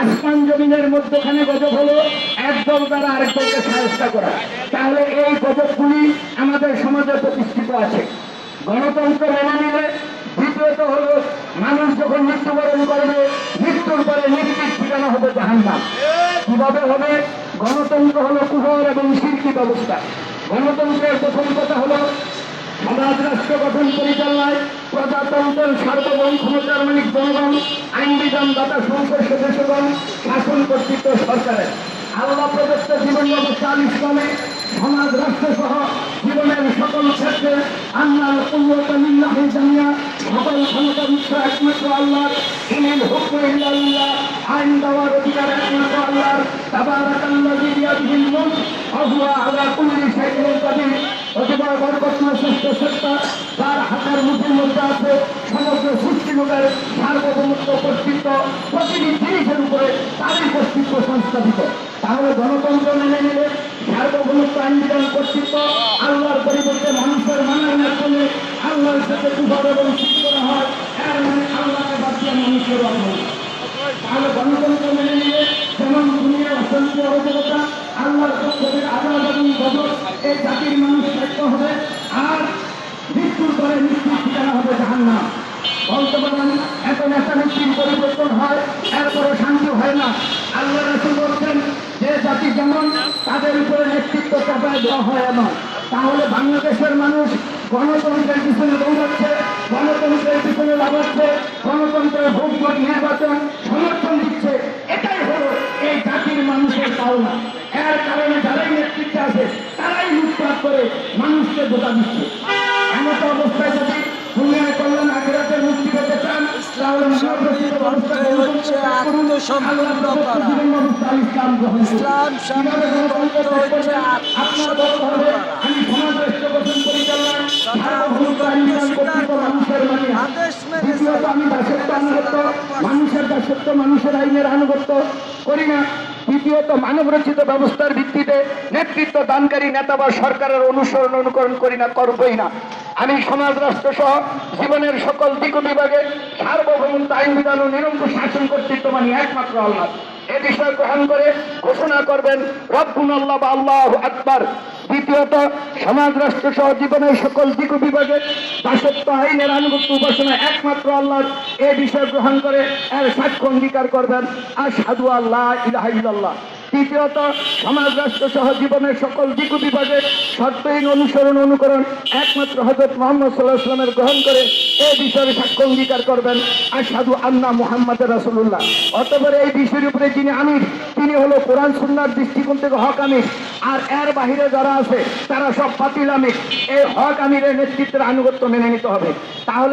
আসমান জমিনের মধ্যখানে গজব হলো, একদল দ্বারা আরেকদলকে সাহস্তা করা। তাহলে এই গজবগুলি আমাদের সমাজে প্রতিষ্ঠিত আছে। গণতন্ত্র মেনে নিলে, দ্বিতীয়ত হলো মানুষ যখন মৃত্যুবরণ করবে, মৃত্যুর পরে নিশ্চিত ঠিকানা হবে জাহান্নাম। কীভাবে হবে? গণতন্ত্র হলো কুহর এবং শিল্পী ব্যবস্থা। গণতন্ত্রের প্রথম কথা হলো সমাজ রাষ্ট্র গঠন পরিচালনায় প্রজাতন্ত্রের সার্বভৌম ক্ষমতার মালিক জনগণ। আইন বিধান দাতা সংসদ সদস্যগণ শাসন কর্তৃত্ব সরকারের। আল্লাহ প্রদত্ত জীবন ব্যবস্থা আল ইসলামে সমাজ রাষ্ট্র সহ জীবনের সকল ক্ষেত্রে আল্লাহর উন্নত লিল্লাহে জানিয়া সকল ক্ষমতার উৎস একমাত্র আল্লাহ ইনিল হুকুম ইল্লাল্লাহ, আইন দেওয়ার অধিকার একমাত্র আল্লাহ বিয়াদিহিল মুলক ওয়া হুয়া আলা কুল্লি শাইইন কাদির অথবা বরকতমা তার হাতের মুঠের মধ্যে আছে সমগ্র সৃষ্টি লোকের সার্বভৌমত্ব কর্তৃত্ব প্রতিটি জিনিসের উপরে তারই কর্তৃত্ব সংস্থাপিত তাহলে গণতন্ত্র মেনে নিলে সার্বভৌমত্ব আইন বিধান কর্তৃত্ব আল্লাহর পরিবর্তে মানুষের মানার মাধ্যমে আল্লাহর সাথে দুবার এবং ঠিক হয় এর মানে আল্লাহকে বাদ দিয়ে মানুষের তাহলে গণতন্ত্র মেনে নিলে যেমন দুনিয়া অশান্তি অরাজকতা আল্লাহর পক্ষ থেকে আজাদ এবং গজব এই জাতির মানুষ ব্যক্ত হবে আর মৃত্যুর পরে মৃত্যুর ঠিকানা হবে জাহান্নাম। বলতে পারেন এত নেতা নেত্রীর পরিবর্তন হয় এরপরে শান্তি হয় না। আল্লাহ রসুল বলছেন, যে জাতি যেমন, তাদের উপরে নেতৃত্ব চাপায় দেওয়া হয় এমন। তাহলে বাংলাদেশের মানুষ গণতন্ত্রের পিছনে দৌড়াচ্ছে, গণতন্ত্রের পিছনে লাগাচ্ছে, গণতন্ত্রের ভোট নির্বাচন সমর্থন দিচ্ছে। এটাই হলো এই জাতির মানুষের পাওনা এর কারণে যারাই নেতৃত্বে আছে তারাই লুটপাট করে মানুষকে ধোকা দিচ্ছে। এমন অবস্থায় যদি দুনিয়ায় কল্যাণ আগ্রাতের মুক্তি পেতে চান ইসলাম হচ্ছে মানি। মেনে মানুষের দাসত্ব মানুষের আইনের আনুগত্য করি না। তৃতীয়ত মানব রচিত ব্যবস্থার ভিত্তিতে নেতৃত্ব দানকারী নেতা বা সরকারের অনুসরণ অনুকরণ করি না, করবই না। আমি সমাজ রাষ্ট্র সহ জীবনের সকল দিক বিভাগে সার্বভৌমত্ব, আইন বিধান ও নিরঙ্কুশ শাসন কর্তৃত্ব মানি একমাত্র আল্লাহ। এ বিষয় গ্রহণ করে ঘোষণা করবেন রব্বুন আল্লাহ বা আল্লাহ আকবার। দ্বিতীয়ত, সমাজ রাষ্ট্র সহ জীবনের সকল দিক বিভাগে দাসত্ব, আইনের আনুগত্য উপাসনা একমাত্র আল্লাহ এ বিষয় গ্রহণ করে, এর সাক্ষ্য অঙ্গীকার করবেন। আর সাধু আল্লাহ ইহাই ইল্লাল্লাহ। তৃতীয়ত, সমাজ, রাষ্ট্র সহ জীবনের সকল দিক বিভাগে শর্তহীন অনুসরণ অনুকরণ একমাত্র হজরত মোহাম্মদ সাল্লাহ ইসলামের গ্রহণ করে এই বিষয়ে সাক্ষ্য অঙ্গীকার করবেন। আর সাধু আন্না মুহাম্মদ রাসুল্লাহ অতপর এই বিষয়ের উপরে যিনি আমির, তিনি হলো কোরআন, সুন্নার দৃষ্টিকোণ থেকে হক আমির। আর এর বাহিরে যারা আছে, তারা সব বাতিল আমির। এই হক আমিরের নেতৃত্বের আনুগত্য মেনে নিতে হবে। তাহলে